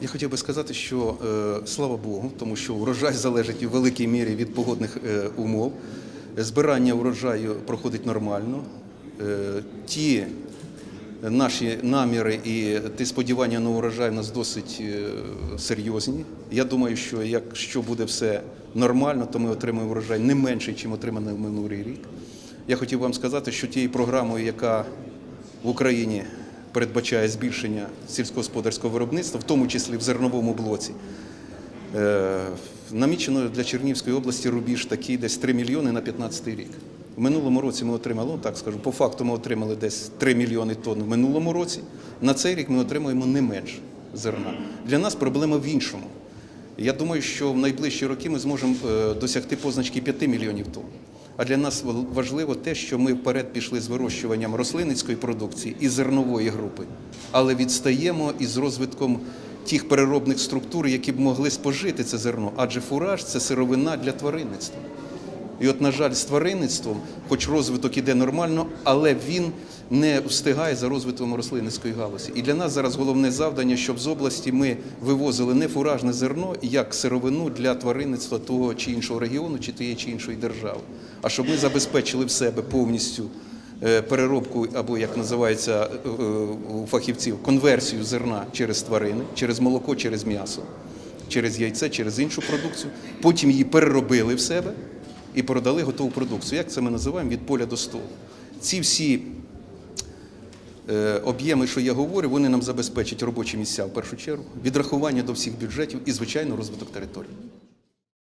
Я хотів би сказати, що е, слава Богу, тому що врожай залежить у великій мірі від погодних е, умов. Збирання врожаю проходить нормально. Е, ті наші наміри і ті сподівання на урожай у нас досить серйозні. Я думаю, що якщо буде все нормально, то ми отримаємо врожай не менший, ніж отриманий в минулий рік. Я хотів вам сказати, що тією програмою, яка в Україні передбачає збільшення сільськогосподарського виробництва, в тому числі в зерновому блоці. Е, Намічено для Чернігівської області рубіж такий десь 3 мільйони на 15 рік. В минулому році ми отримали, ну так скажу, по факту ми отримали десь 3 мільйони тонн в минулому році. На цей рік ми отримуємо не менше зерна. Для нас проблема в іншому. Я думаю, що в найближчі роки ми зможемо е, досягти позначки 5 мільйонів тонн. А для нас важливо те, що ми вперед пішли з вирощуванням рослинницької продукції і зернової групи, але відстаємо із розвитком тих переробних структур, які б могли спожити це зерно, адже фураж це сировина для тваринництва. І от, на жаль, з тваринництвом, хоч розвиток іде нормально, але він не встигає за розвитком рослинницької галузі. І для нас зараз головне завдання, щоб з області ми вивозили не фуражне зерно як сировину для тваринництва того чи іншого регіону, чи тієї чи іншої держави, а щоб ми забезпечили в себе повністю е, переробку або як називається е, у фахівців конверсію зерна через тварини, через молоко, через м'ясо, через яйце, через іншу продукцію. Потім її переробили в себе і продали готову продукцію. Як це ми називаємо від поля до столу? Ці всі е, об'єми, що я говорю, вони нам забезпечать робочі місця в першу чергу, відрахування до всіх бюджетів і, звичайно, розвиток території.